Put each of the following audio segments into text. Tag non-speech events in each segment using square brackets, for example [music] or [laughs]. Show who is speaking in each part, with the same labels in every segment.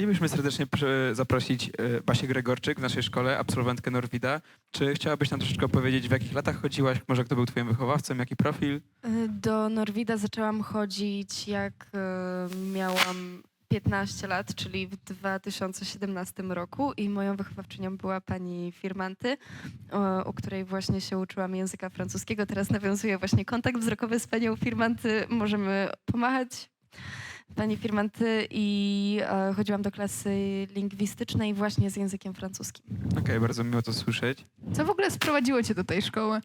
Speaker 1: Chcielibyśmy serdecznie zaprosić e, Basię Gregorczyk w naszej szkole, absolwentkę Norwida. Czy chciałabyś nam troszeczkę opowiedzieć, w jakich latach chodziłaś? Może kto był twoim wychowawcą, jaki profil?
Speaker 2: Y, Do Norwida zaczęłam chodzić jak y, miałam 15 lat, czyli w 2017 roku i moją wychowawczynią była pani Firmanty, u której właśnie się uczyłam języka francuskiego. Teraz nawiązuję właśnie kontakt wzrokowy z panią Firmanty. Możemy pomachać. Pani Firmanty i e, chodziłam do klasy lingwistycznej właśnie z językiem francuskim.
Speaker 1: Okej, bardzo miło to słyszeć.
Speaker 3: Co w ogóle sprowadziło cię do tej szkoły?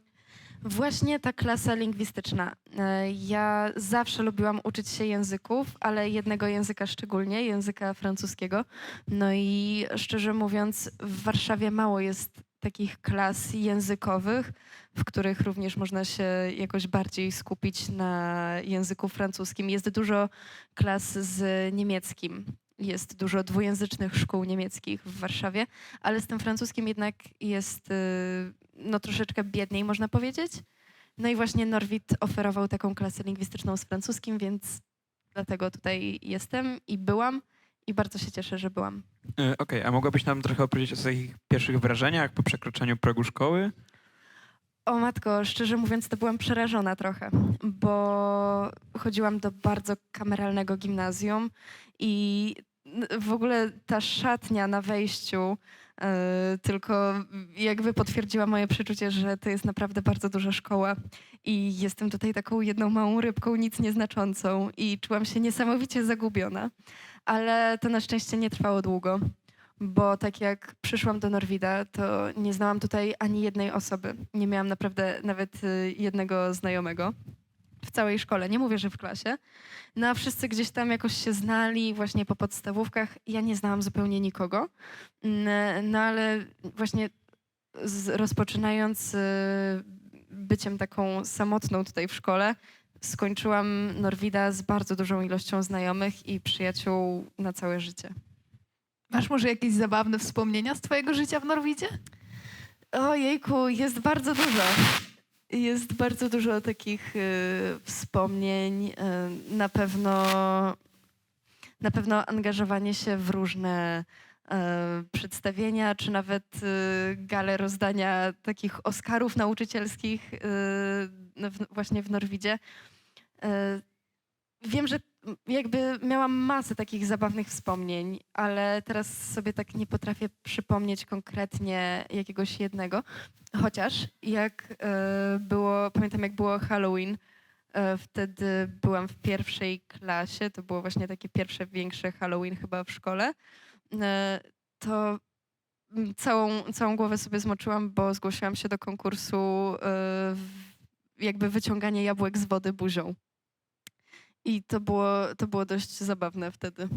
Speaker 2: Właśnie ta klasa lingwistyczna. E, Ja zawsze lubiłam uczyć się języków, ale jednego języka szczególnie, języka francuskiego. No i szczerze mówiąc, w Warszawie mało jest takich klas językowych, w których również można się jakoś bardziej skupić na języku francuskim. Jest dużo klas z niemieckim. Jest dużo dwujęzycznych szkół niemieckich w Warszawie, ale z tym francuskim jednak jest y, no, troszeczkę biedniej, można powiedzieć. No i właśnie Norwid oferował taką klasę lingwistyczną z francuskim, więc dlatego tutaj jestem i byłam i bardzo się cieszę, że byłam.
Speaker 1: E, Okej, a mogłabyś nam trochę opowiedzieć o swoich pierwszych wrażeniach po przekroczeniu progu szkoły?
Speaker 2: O matko, szczerze mówiąc, to byłam przerażona trochę, bo chodziłam do bardzo kameralnego gimnazjum i w ogóle ta szatnia na wejściu e, tylko jakby potwierdziła moje przeczucie, że to jest naprawdę bardzo duża szkoła i jestem tutaj taką jedną małą rybką, nic nieznaczącą i czułam się niesamowicie zagubiona, ale to na szczęście nie trwało długo bo tak jak przyszłam do Norwida, to nie znałam tutaj ani jednej osoby. Nie miałam naprawdę nawet y, jednego znajomego w całej szkole. Nie mówię, że w klasie. No a wszyscy gdzieś tam jakoś się znali właśnie po podstawówkach. Ja nie znałam zupełnie nikogo. Mm, No ale właśnie rozpoczynając y, byciem taką samotną tutaj w szkole, skończyłam Norwida z bardzo dużą ilością znajomych i przyjaciół na całe życie.
Speaker 3: Masz może jakieś zabawne wspomnienia z twojego życia w Norwidzie?
Speaker 2: Ojejku, jest bardzo dużo. Jest bardzo dużo takich y, wspomnień. Y, na pewno na pewno angażowanie się w różne y, przedstawienia, czy nawet y, gale rozdania takich Oscarów nauczycielskich y, w, właśnie w Norwidzie. Y, wiem, że jakby miałam masę takich zabawnych wspomnień, ale teraz sobie tak nie potrafię przypomnieć konkretnie jakiegoś jednego. Chociaż jak e, było, pamiętam jak było Halloween, e, wtedy byłam w pierwszej klasie, to było właśnie takie pierwsze większe Halloween chyba w szkole, e, to całą, całą głowę sobie zmoczyłam, bo zgłosiłam się do konkursu e, jakby wyciąganie jabłek z wody buzią. I to było, to było dość zabawne wtedy.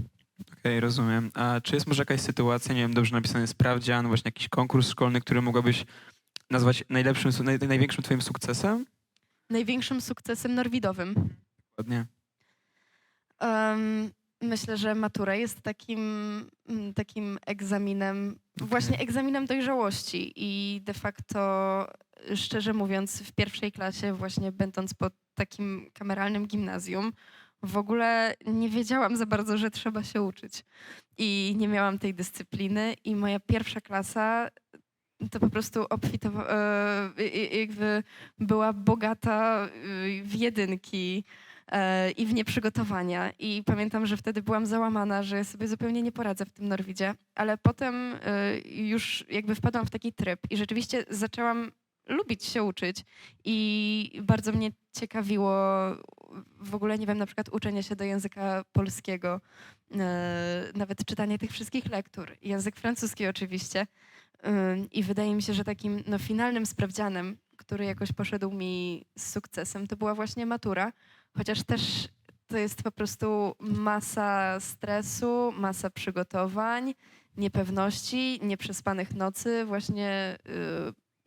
Speaker 1: Okej, rozumiem. A czy jest może jakaś sytuacja, nie wiem, dobrze napisany sprawdzian, właśnie jakiś konkurs szkolny, który mogłabyś nazwać najlepszym, naj, największym twoim sukcesem?
Speaker 2: Największym sukcesem norwidowym.
Speaker 1: Ładnie.
Speaker 2: Em, myślę, że matura jest takim, mm, takim egzaminem, właśnie egzaminem dojrzałości i de facto, szczerze mówiąc, w pierwszej klasie, właśnie będąc po takim kameralnym gimnazjum, w ogóle nie wiedziałam za bardzo, że trzeba się uczyć. I nie miałam tej dyscypliny i moja pierwsza klasa to po prostu obfitowa- e, jakby była bogata y, w jedynki, e, i w nieprzygotowania. I pamiętam, że wtedy byłam załamana, że sobie zupełnie nie poradzę w tym Norwidzie, ale potem e, już jakby wpadłam w taki tryb i rzeczywiście zaczęłam lubić się uczyć i bardzo mnie ciekawiło w ogóle, nie wiem, na przykład uczenie się do języka polskiego, e, nawet czytanie tych wszystkich lektur, język francuski oczywiście. I wydaje mi się, że takim no, finalnym sprawdzianem, który jakoś poszedł mi z sukcesem, to była właśnie matura, chociaż też to jest po prostu masa stresu, masa przygotowań, niepewności, nieprzespanych nocy, właśnie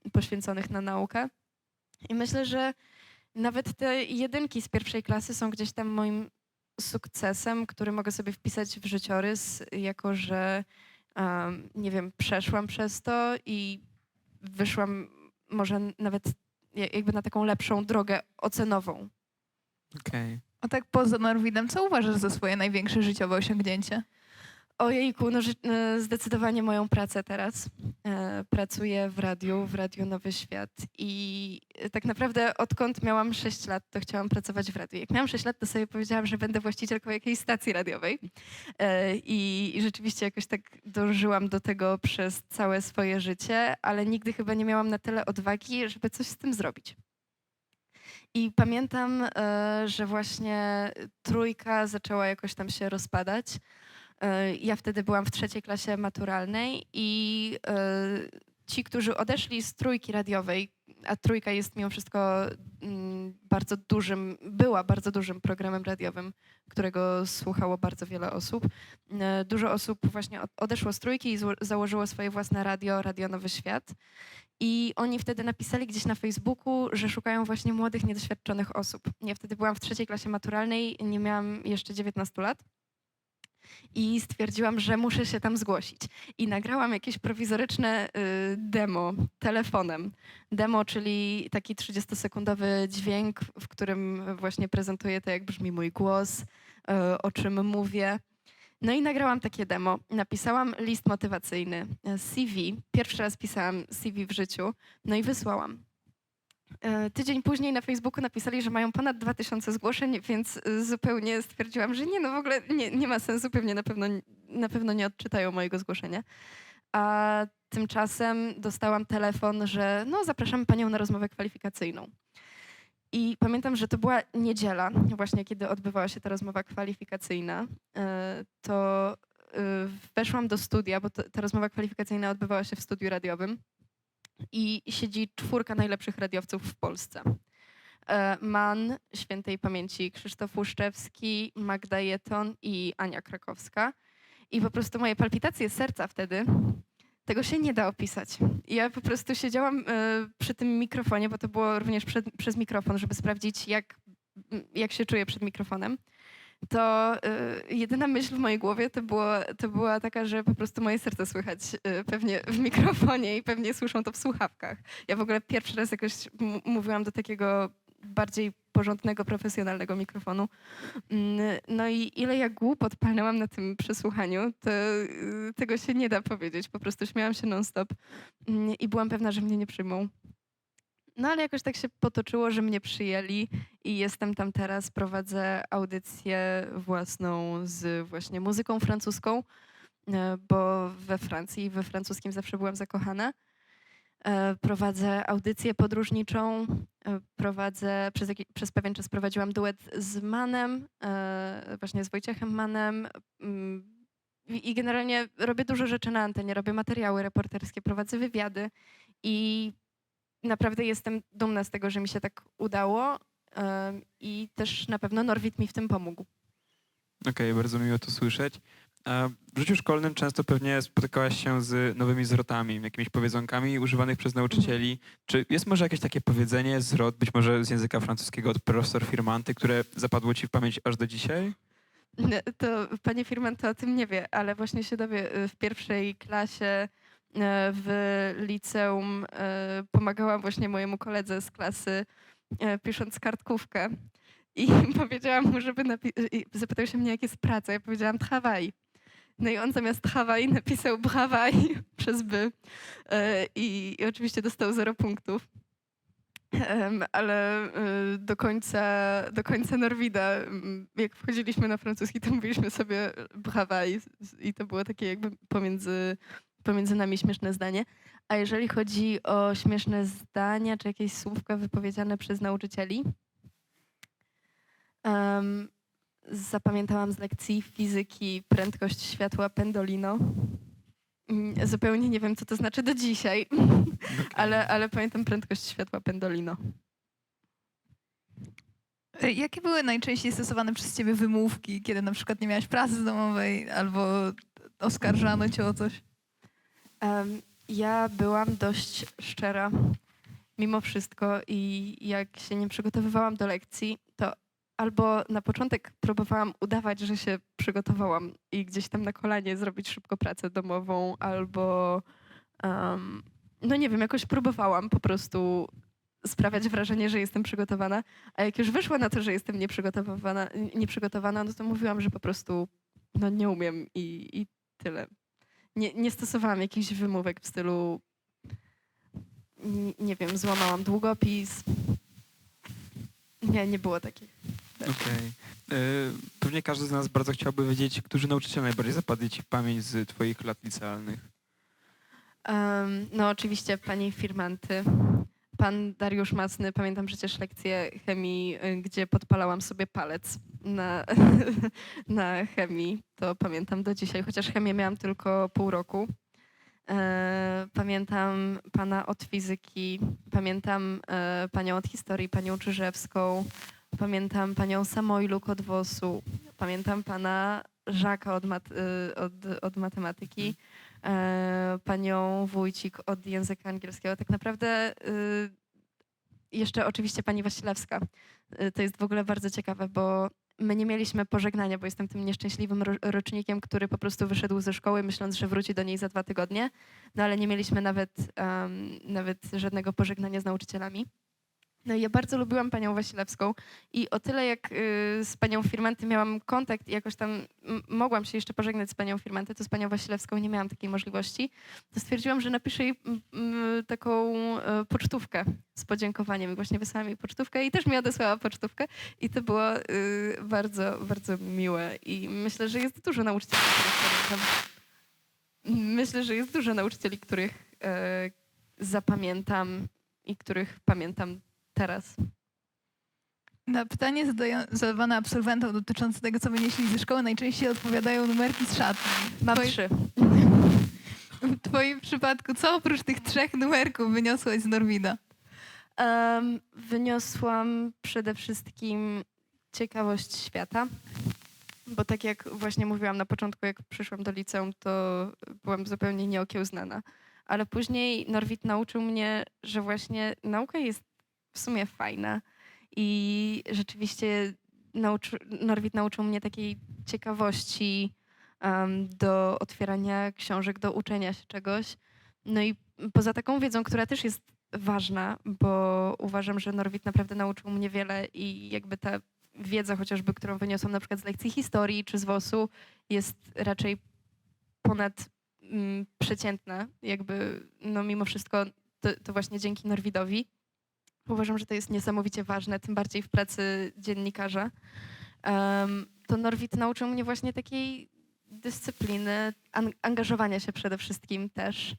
Speaker 2: y, poświęconych na naukę. I myślę, że nawet te jedynki z pierwszej klasy są gdzieś tam moim sukcesem, który mogę sobie wpisać w życiorys, jako że um, nie wiem, przeszłam przez to i wyszłam może nawet ja- jakby na taką lepszą drogę ocenową.
Speaker 1: Okej.
Speaker 3: A tak poza Norwidem, co uważasz za swoje największe życiowe osiągnięcie?
Speaker 2: Ojejku, no e, zdecydowanie moją pracę teraz. E, Pracuję w radiu, w Radiu Nowy Świat i e, tak naprawdę odkąd miałam 6 lat, to chciałam pracować w radiu. Jak miałam 6 lat, to sobie powiedziałam, że będę właścicielką jakiejś stacji radiowej i, i rzeczywiście jakoś tak dążyłam do tego przez całe swoje życie, ale nigdy chyba nie miałam na tyle odwagi, żeby coś z tym zrobić. I pamiętam, że właśnie trójka zaczęła jakoś tam się rozpadać. E, Ja wtedy byłam w trzeciej klasie maturalnej i e, ci, którzy odeszli z trójki radiowej, a trójka jest mimo wszystko mm, bardzo dużym, była bardzo dużym programem radiowym, którego słuchało bardzo wiele osób. E, Dużo osób właśnie od- odeszło z trójki i założyło swoje własne radio, Radio Nowy Świat. I oni wtedy napisali gdzieś na Facebooku, że szukają właśnie młodych, niedoświadczonych osób. Ja wtedy byłam w trzeciej klasie maturalnej, nie miałam jeszcze 19 lat. I stwierdziłam, że muszę się tam zgłosić. I nagrałam jakieś prowizoryczne y, demo telefonem. Demo, czyli taki 30-sekundowy dźwięk, w którym właśnie prezentuję to, jak brzmi mój głos, y, o czym mówię. No i nagrałam takie demo. Napisałam list motywacyjny, e, CV. Pierwszy raz pisałam CV w życiu, no i wysłałam. E, Tydzień później na Facebooku napisali, że mają ponad 2000 zgłoszeń, więc e, zupełnie stwierdziłam, że nie, no w ogóle nie, nie ma sensu, pewnie na pewno, na pewno nie odczytają mojego zgłoszenia. A tymczasem dostałam telefon, że no zapraszamy panią na rozmowę kwalifikacyjną. I pamiętam, że to była niedziela, właśnie kiedy odbywała się ta rozmowa kwalifikacyjna. E, To weszłam do studia, bo ta rozmowa kwalifikacyjna odbywała się w studiu radiowym i siedzi czwórka najlepszych radiowców w Polsce. E, Man, świętej pamięci Krzysztof Łuszczewski, Magda Jeton i Ania Krakowska. I po prostu moje palpitacje serca wtedy, tego się nie da opisać. Ja po prostu siedziałam e, przy tym mikrofonie, bo to było również przed, przez mikrofon, żeby sprawdzić, jak, jak się czuję przed mikrofonem. To e, jedyna myśl w mojej głowie to, było, to była taka, że po prostu moje serce słychać e, pewnie w mikrofonie i pewnie słyszą to w słuchawkach. Ja w ogóle pierwszy raz jakoś mówiłam do takiego bardziej porządnego, profesjonalnego mikrofonu. Mm, No i ile ja głupot palnęłam na tym przesłuchaniu, to y, tego się nie da powiedzieć. Po prostu śmiałam się non-stop mm, i byłam pewna, że mnie nie przyjmą. No ale jakoś tak się potoczyło, że mnie przyjęli i jestem tam teraz. Prowadzę audycję własną z właśnie muzyką francuską, e, bo we Francji, we francuskim zawsze byłam zakochana. E, Prowadzę audycję podróżniczą. e, Prowadzę, przez, przez pewien czas prowadziłam duet z Manem, właśnie z Wojciechem Manem. mm, i generalnie robię dużo rzeczy na antenie, robię materiały reporterskie, prowadzę wywiady i naprawdę jestem dumna z tego, że mi się tak udało i też na pewno Norwid mi w tym pomógł.
Speaker 1: Okej, bardzo miło to słyszeć. W życiu szkolnym często pewnie spotykałaś się z nowymi zwrotami, jakimiś powiedzonkami używanych przez nauczycieli. Czy jest może jakieś takie powiedzenie, zwrot, być może z języka francuskiego od profesor Firmanty, które zapadło ci w pamięć aż do dzisiaj?
Speaker 2: Nie, To pani Firman to o tym nie wie, ale właśnie się dowie y, w pierwszej klasie w liceum e, pomagałam właśnie mojemu koledze z klasy e, pisząc kartkówkę i [laughs] powiedziałam mu, żeby napi- zapytał się mnie, jak jest praca. Ja powiedziałam travail. No i on zamiast travail napisał brawaj [laughs] przez by E, i, i oczywiście dostał zero punktów. Ale do końca, do końca Norwida, jak wchodziliśmy na francuski, to mówiliśmy sobie brawaj i to było takie jakby pomiędzy, pomiędzy nami śmieszne zdanie. A jeżeli chodzi o śmieszne zdania, czy jakieś słówka wypowiedziane przez nauczycieli, em, zapamiętałam z lekcji fizyki prędkość światła pendolino. Mm, Zupełnie nie wiem, co to znaczy do dzisiaj, ale, ale pamiętam prędkość światła pendolino.
Speaker 3: E, Jakie były najczęściej stosowane przez ciebie wymówki, kiedy na przykład nie miałaś pracy domowej albo oskarżano cię o coś?
Speaker 2: Ja byłam dość szczera mimo wszystko i jak się nie przygotowywałam do lekcji, to albo na początek próbowałam udawać, że się przygotowałam i gdzieś tam na kolanie zrobić szybko pracę domową, albo no nie wiem, jakoś próbowałam po prostu sprawiać wrażenie, że jestem przygotowana, a jak już wyszło na to, że jestem nieprzygotowana, nieprzygotowana no to mówiłam, że po prostu no nie umiem i, i tyle. Nie, nie stosowałam jakichś wymówek w stylu, n- nie wiem, złamałam długopis. Nie, nie było takich.
Speaker 1: Okej. Y, Pewnie każdy z nas bardzo chciałby wiedzieć, którzy nauczyciele najbardziej zapadli ci w pamięć z twoich lat licealnych.
Speaker 2: Em, no oczywiście pani Firmanty, pan Dariusz Macny, pamiętam przecież lekcję chemii, y, gdzie podpalałam sobie palec na, [laughs] na chemii, to pamiętam do dzisiaj, chociaż chemię miałam tylko pół roku. E, Pamiętam pana od fizyki, pamiętam e, panią od historii, panią Czyżewską, pamiętam panią Samojluk od WOS-u, pamiętam pana Żaka od, mat, y, od, od matematyki, panią Wójcik od języka angielskiego. Tak naprawdę y, jeszcze oczywiście pani Wasilewska. Y, To jest w ogóle bardzo ciekawe, bo my nie mieliśmy pożegnania, bo jestem tym nieszczęśliwym ro- rocznikiem, który po prostu wyszedł ze szkoły, myśląc, że wróci do niej za dwa tygodnie. No ale nie mieliśmy nawet, em, nawet żadnego pożegnania z nauczycielami. No ja bardzo lubiłam panią Wasilewską i o tyle jak y, z panią Firmanty miałam kontakt i jakoś tam mogłam się jeszcze pożegnać z panią Firmanty, to z panią Wasilewską nie miałam takiej możliwości, to stwierdziłam, że napiszę jej m, taką e, pocztówkę z podziękowaniem. Właśnie wysłałam jej pocztówkę i też mi odesłała pocztówkę i to było y, bardzo, bardzo miłe i myślę, że jest dużo nauczycieli, których. Myślę, że jest dużo nauczycieli, których e, zapamiętam i których pamiętam teraz.
Speaker 3: Na pytanie zadawane absolwentom dotyczące tego, co wynieśli ze szkoły, najczęściej odpowiadają numerki z szatni.
Speaker 2: Mam trzy. [laughs]
Speaker 3: W twoim przypadku, co oprócz tych trzech numerków wyniosłaś z Norwida?
Speaker 2: Em, wyniosłam przede wszystkim ciekawość świata, bo tak jak właśnie mówiłam na początku, jak przyszłam do liceum, to byłam zupełnie nieokiełznana. Ale później Norwid nauczył mnie, że właśnie nauka jest w sumie fajna i rzeczywiście nauczy, Norwid nauczył mnie takiej ciekawości em, do otwierania książek, do uczenia się czegoś. No i poza taką wiedzą, która też jest ważna, bo uważam, że Norwid naprawdę nauczył mnie wiele i jakby ta wiedza chociażby, którą wyniosłam na przykład z lekcji historii czy z WOS-u jest raczej ponad mm, przeciętna. Jakby no mimo wszystko to, to właśnie dzięki Norwidowi. Uważam, że to jest niesamowicie ważne, tym bardziej w pracy dziennikarza. To Norwid nauczył mnie właśnie takiej dyscypliny, an- angażowania się przede wszystkim też,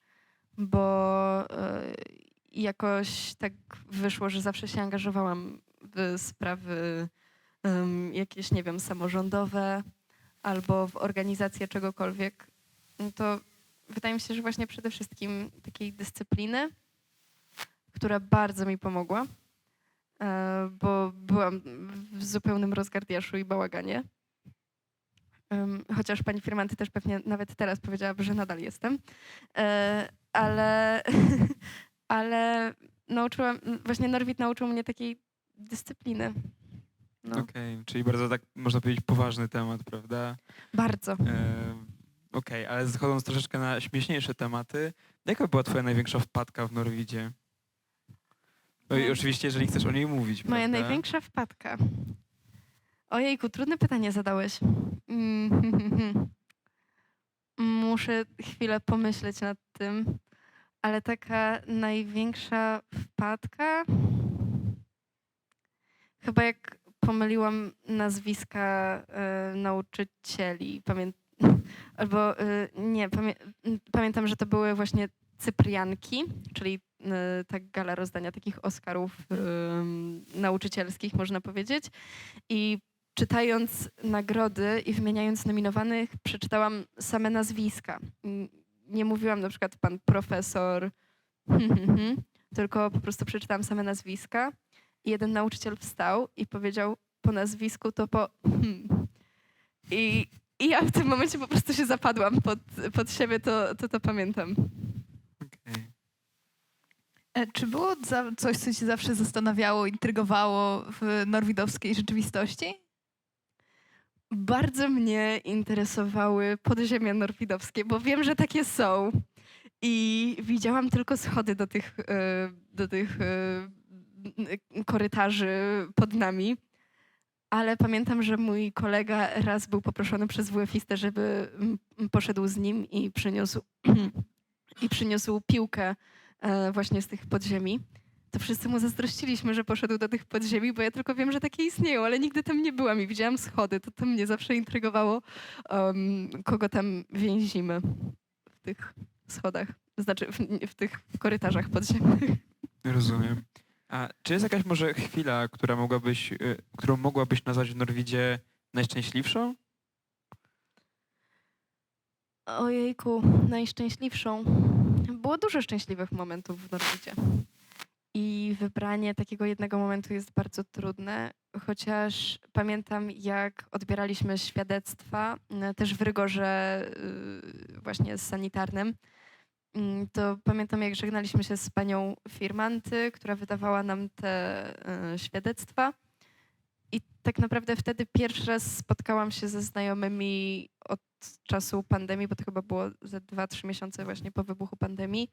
Speaker 2: bo e, jakoś tak wyszło, że zawsze się angażowałam w sprawy jakieś, nie wiem, samorządowe albo w organizację czegokolwiek. No to wydaje mi się, że właśnie przede wszystkim takiej dyscypliny, która bardzo mi pomogła, e, bo byłam w zupełnym rozgardiaszu i bałaganie. Chociaż pani Firmanty też pewnie nawet teraz powiedziałaby, że nadal jestem. E, Ale, [laughs] ale nauczyłam, właśnie Norwid nauczył mnie takiej dyscypliny. No,
Speaker 1: Okej, czyli bardzo tak, można powiedzieć, poważny temat, prawda?
Speaker 2: bardzo.
Speaker 1: E, Okej, ale schodząc troszeczkę na śmieszniejsze tematy, jaka była twoja największa wpadka w Norwidzie? No i oczywiście, jeżeli chcesz o niej mówić,
Speaker 2: Moja
Speaker 1: prawda?
Speaker 2: największa wpadka. Ojejku, trudne pytanie zadałeś. Mm, [laughs] Muszę chwilę pomyśleć nad tym, ale taka największa wpadka. Chyba jak pomyliłam nazwiska e, nauczycieli. Pamię... [laughs] Albo e, nie, pamię... pamiętam, że to były właśnie Cyprianki, czyli e, ta gala rozdania takich Oscarów em, nauczycielskich, można powiedzieć. I czytając nagrody i wymieniając nominowanych, przeczytałam same nazwiska. Nie mówiłam na przykład pan profesor, [laughs] tylko po prostu przeczytałam same nazwiska. I jeden nauczyciel wstał i powiedział po nazwisku to po. [laughs] I, I ja w tym momencie po prostu się zapadłam pod, pod siebie, to, to to pamiętam.
Speaker 3: E, Czy było coś, co cię zawsze zastanawiało, intrygowało w norwidowskiej rzeczywistości?
Speaker 2: Bardzo mnie interesowały podziemia norwidowskie, bo wiem, że takie są. I widziałam tylko schody do tych, e, do tych e, korytarzy pod nami. ale pamiętam, że mój kolega raz był poproszony przez WF-istę, żeby poszedł z nim i przyniósł, [clears throat] i przyniósł piłkę właśnie z tych podziemi. To wszyscy mu zazdrościliśmy, że poszedł do tych podziemi, bo ja tylko wiem, że takie istnieją, ale nigdy tam nie byłam i widziałam schody. To, to mnie zawsze intrygowało, em, kogo tam więzimy w tych schodach, znaczy w, w tych korytarzach podziemnych.
Speaker 1: Rozumiem. A czy jest jakaś może chwila, która mogłabyś, y, którą mogłabyś nazwać w Norwidzie najszczęśliwszą?
Speaker 2: Ojejku, najszczęśliwszą. Było dużo szczęśliwych momentów w Norwidzie. I wybranie takiego jednego momentu jest bardzo trudne, chociaż pamiętam, jak odbieraliśmy świadectwa, m, też w rygorze y, właśnie sanitarnym. Mm, To pamiętam, jak żegnaliśmy się z panią Firmanty, która wydawała nam te y, świadectwa. I tak naprawdę wtedy pierwszy raz spotkałam się ze znajomymi od czasu pandemii, bo to chyba było ze 2-3 miesiące właśnie po wybuchu pandemii.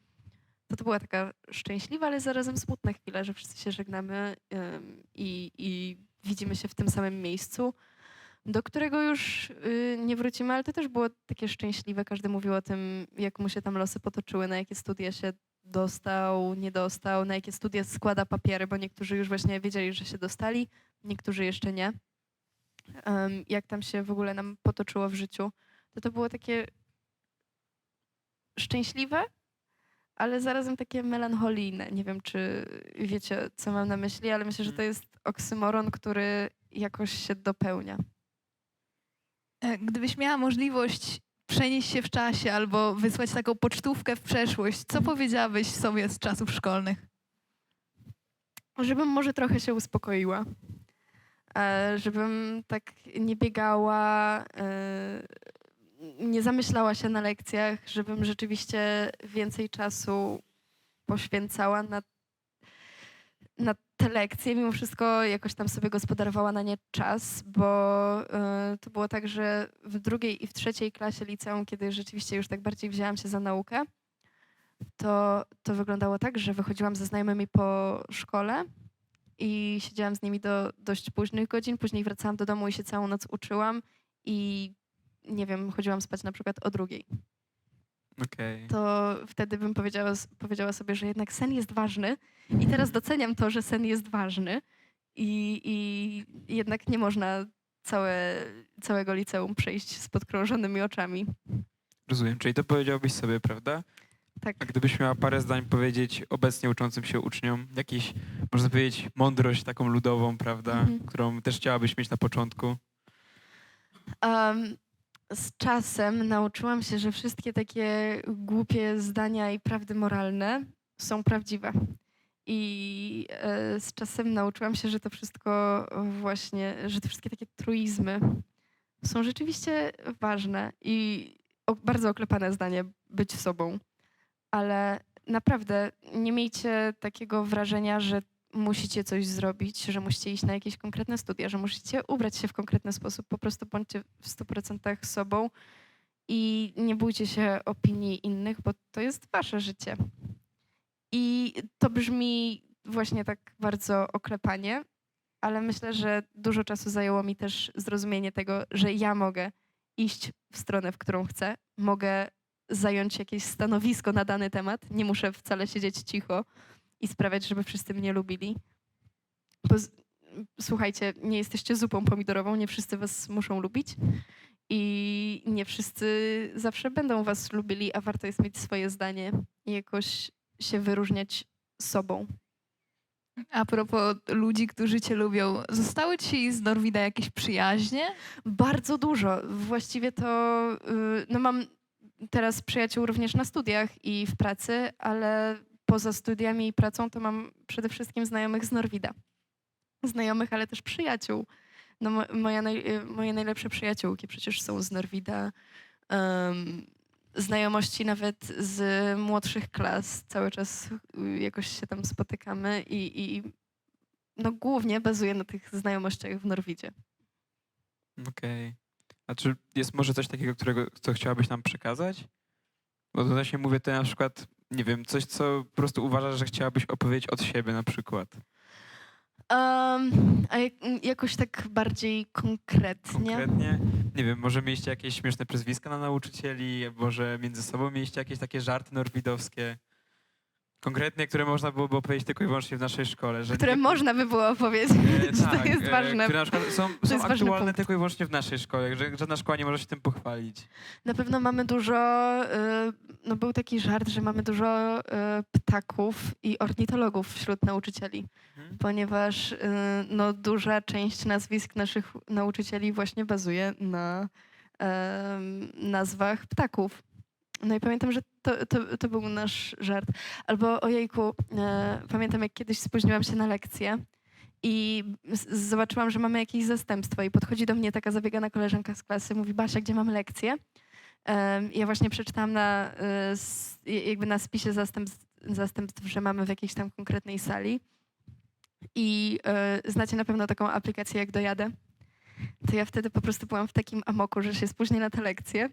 Speaker 2: To to była taka szczęśliwa, ale zarazem smutna chwila, że wszyscy się żegnamy i, i widzimy się w tym samym miejscu, do którego już y, nie wrócimy, ale to też było takie szczęśliwe. Każdy mówił o tym, jak mu się tam losy potoczyły, na jakie studia się dostał, nie dostał, na jakie studia składa papiery, bo niektórzy już właśnie wiedzieli, że się dostali, niektórzy jeszcze nie. Jak tam się w ogóle nam potoczyło w życiu, to to było takie szczęśliwe, ale zarazem takie melancholijne. Nie wiem, czy wiecie, co mam na myśli, ale myślę, że to jest oksymoron, który jakoś się dopełnia.
Speaker 3: E, Gdybyś miała możliwość przenieść się w czasie albo wysłać taką pocztówkę w przeszłość, co powiedziałabyś sobie z czasów szkolnych?
Speaker 2: Żebym może trochę się uspokoiła. E, Żebym tak nie biegała, e, nie zamyślała się na lekcjach, żebym rzeczywiście więcej czasu poświęcała na, na te lekcje, mimo wszystko jakoś tam sobie gospodarowała na nie czas, bo e, to było tak, że w drugiej i w trzeciej klasie liceum, kiedy rzeczywiście już tak bardziej wzięłam się za naukę, to, to wyglądało tak, że wychodziłam ze znajomymi po szkole i siedziałam z nimi do dość późnych godzin. Później wracałam do domu i się całą noc uczyłam i nie wiem, chodziłam spać na przykład o drugiej.
Speaker 1: Okej.
Speaker 2: To wtedy bym powiedziała, powiedziała sobie, że jednak sen jest ważny i teraz doceniam to, że sen jest ważny i, i jednak nie można całe, całego liceum przejść z podkrążonymi oczami.
Speaker 1: Rozumiem. Czyli to powiedziałbyś sobie, prawda?
Speaker 2: Tak.
Speaker 1: A gdybyś miała parę zdań powiedzieć obecnie uczącym się uczniom, jakiś, można powiedzieć, mądrość taką ludową, prawda,
Speaker 2: Mhm.
Speaker 1: którą też chciałabyś mieć na początku.
Speaker 2: Um, z czasem nauczyłam się, że wszystkie takie głupie zdania i prawdy moralne są prawdziwe. I e, z czasem nauczyłam się, że to wszystko właśnie, że te wszystkie takie truizmy są rzeczywiście ważne i o, bardzo oklepane zdanie być sobą. Ale naprawdę nie miejcie takiego wrażenia, że musicie coś zrobić, że musicie iść na jakieś konkretne studia, że musicie ubrać się w konkretny sposób. Po prostu bądźcie w 100% sobą i nie bójcie się opinii innych, bo to jest wasze życie. I to brzmi właśnie tak bardzo oklepanie, ale myślę, że dużo czasu zajęło mi też zrozumienie tego, że ja mogę iść w stronę, w którą chcę, mogę zająć jakieś stanowisko na dany temat, nie muszę wcale siedzieć cicho i sprawiać, żeby wszyscy mnie lubili. Bo słuchajcie, nie jesteście zupą pomidorową, nie wszyscy was muszą lubić i nie wszyscy zawsze będą was lubili, a warto jest mieć swoje zdanie i jakoś się wyróżniać sobą.
Speaker 3: A propos ludzi, którzy cię lubią, zostały ci z Norwida jakieś przyjaźnie?
Speaker 2: Bardzo dużo. Właściwie to y, no mam teraz przyjaciół również na studiach i w pracy, ale poza studiami i pracą to mam przede wszystkim znajomych z Norwida. Znajomych, ale też przyjaciół. No, mo- moja naj, y, moje najlepsze przyjaciółki przecież są z Norwida. Em, znajomości nawet z młodszych klas. Cały czas y, jakoś się tam spotykamy i, i no, głównie bazuje na tych znajomościach w Norwidzie.
Speaker 1: Okej. A czy jest może coś takiego, którego, co chciałabyś nam przekazać? Bo to właśnie mówię to na przykład, nie wiem, coś, co po prostu uważasz, że chciałabyś opowiedzieć od siebie na przykład.
Speaker 2: Um, a jak, jakoś tak bardziej konkretnie.
Speaker 1: Konkretnie? Nie wiem, może mieliście jakieś śmieszne prezwiska na nauczycieli, może między sobą mieliście jakieś takie żarty norwidowskie? Konkretnie, które można byłoby opowiedzieć tylko i wyłącznie w naszej szkole. Że
Speaker 2: Które
Speaker 1: nie-
Speaker 2: można by było opowiedzieć.
Speaker 1: E, tak, [laughs]
Speaker 2: to jest
Speaker 1: e,
Speaker 2: ważne?
Speaker 1: Które na przykład są, są
Speaker 2: jest ważny
Speaker 1: aktualne
Speaker 2: punkt.
Speaker 1: tylko i wyłącznie w naszej szkole, że żadna szkoła nie może się tym pochwalić.
Speaker 2: Na pewno mamy dużo, y, no był taki żart, że mamy dużo y, ptaków i ornitologów wśród nauczycieli,
Speaker 1: Mhm.
Speaker 2: ponieważ y, no, duża część nazwisk naszych nauczycieli właśnie bazuje na em, nazwach ptaków. No i pamiętam, że to, to, to był nasz żart. Albo ojejku, e, pamiętam jak kiedyś spóźniłam się na lekcję i zobaczyłam, że mamy jakieś zastępstwo i podchodzi do mnie taka zabiegana koleżanka z klasy, mówi Basia, gdzie mamy lekcję? Em, Ja właśnie przeczytałam na, e, jakby na spisie zastępstw, zastępstw, że mamy w jakiejś tam konkretnej sali. I e, znacie na pewno taką aplikację jak Dojadę. To ja wtedy po prostu byłam w takim amoku, że się spóźnię na tę lekcję,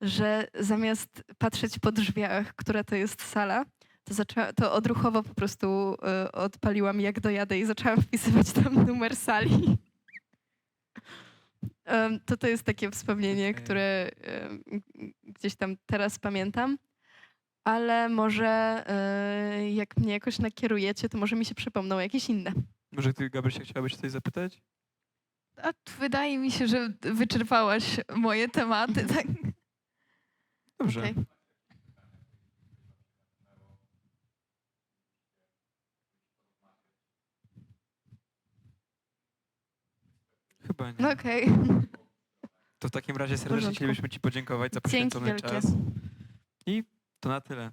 Speaker 2: że zamiast patrzeć po drzwiach, która to jest sala, to, zaczęła, to odruchowo po prostu e, odpaliłam jak dojadę i zaczęłam wpisywać tam numer sali. [laughs] Em, to to jest takie wspomnienie,
Speaker 1: Okej.
Speaker 2: które em, gdzieś tam teraz pamiętam. Ale może e, jak mnie jakoś nakierujecie, to może mi się przypomną jakieś inne.
Speaker 1: Może ty, Gabrysia, chciałabyś coś zapytać?
Speaker 3: A wydaje mi się, że wyczerpałaś moje tematy. [laughs] Tak?
Speaker 1: Dobrze.
Speaker 2: Okej.
Speaker 1: Chyba nie.
Speaker 2: No okej.
Speaker 1: To w takim razie serdecznie
Speaker 2: porządku.
Speaker 1: chcielibyśmy ci podziękować za
Speaker 2: Dzięki
Speaker 1: poświęcony
Speaker 2: wielkie.
Speaker 1: czas. I to na tyle.